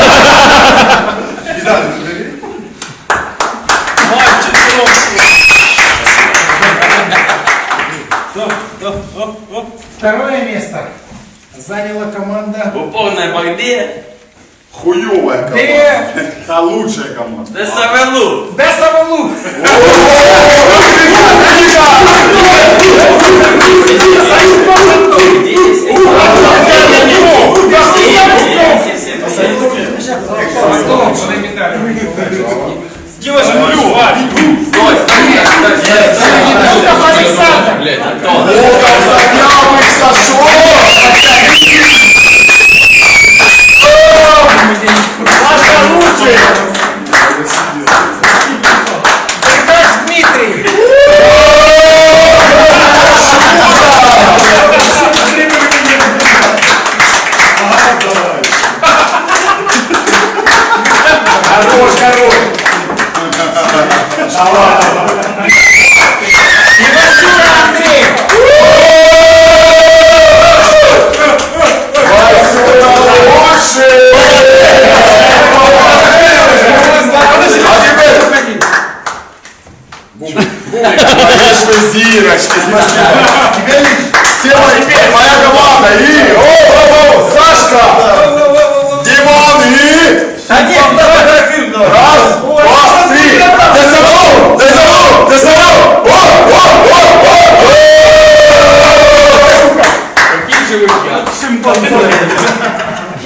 лично. Медаль забери. Второе место заняла команда У повній багді, Хуевая команда. Де А лучшая команда. де Савелу. Десавалук. Делай землю, Стой, стой, стой, стой. Волков Александр. Блядь, Антон. Волков Заявы, Сашо! Ивасюра Андрей. Васюра лучший! А теперь... Конечно, Зирочки, спасибо. Теперь все мои- моя команда и... О, о, о, Сашка! Димон и... Раз, два, три! Десалу! Десалу! Десалу! О, о, о, о, о!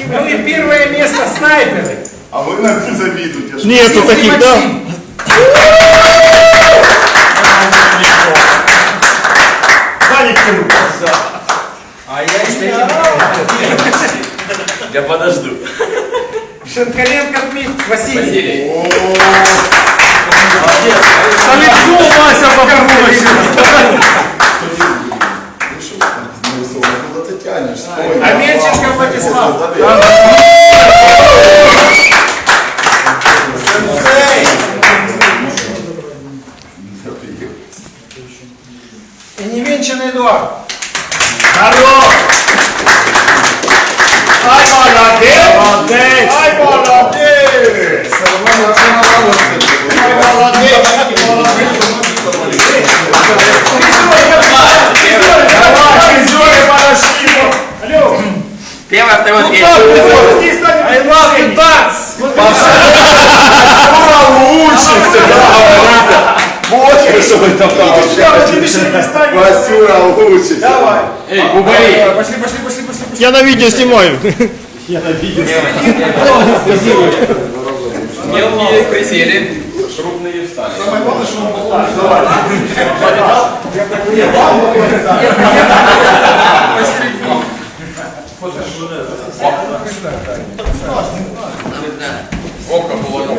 Ну и первое место снайперы. А вы нам не завидуете. что- Нету таких, да? Максим. Я подожду. Шинкаренко Дмитрий. Василий. Василий. А лицо Вася тянешь? Стой. Аменченко Владислав. И Неменчин Эдуард. Хорош! Ай, молодец! Ай, молодец! Ай, молодец! Давай, Зоя, подошли! Алло! Первый, второй, третий. I love you, dance. Ура, Что вы там Васюра лучше. Давай. Эй, Губари. Пошли, пошли, пошли, пошли. Я на видео снимаю. Мелкие присели. Крупные встали. Око было, ну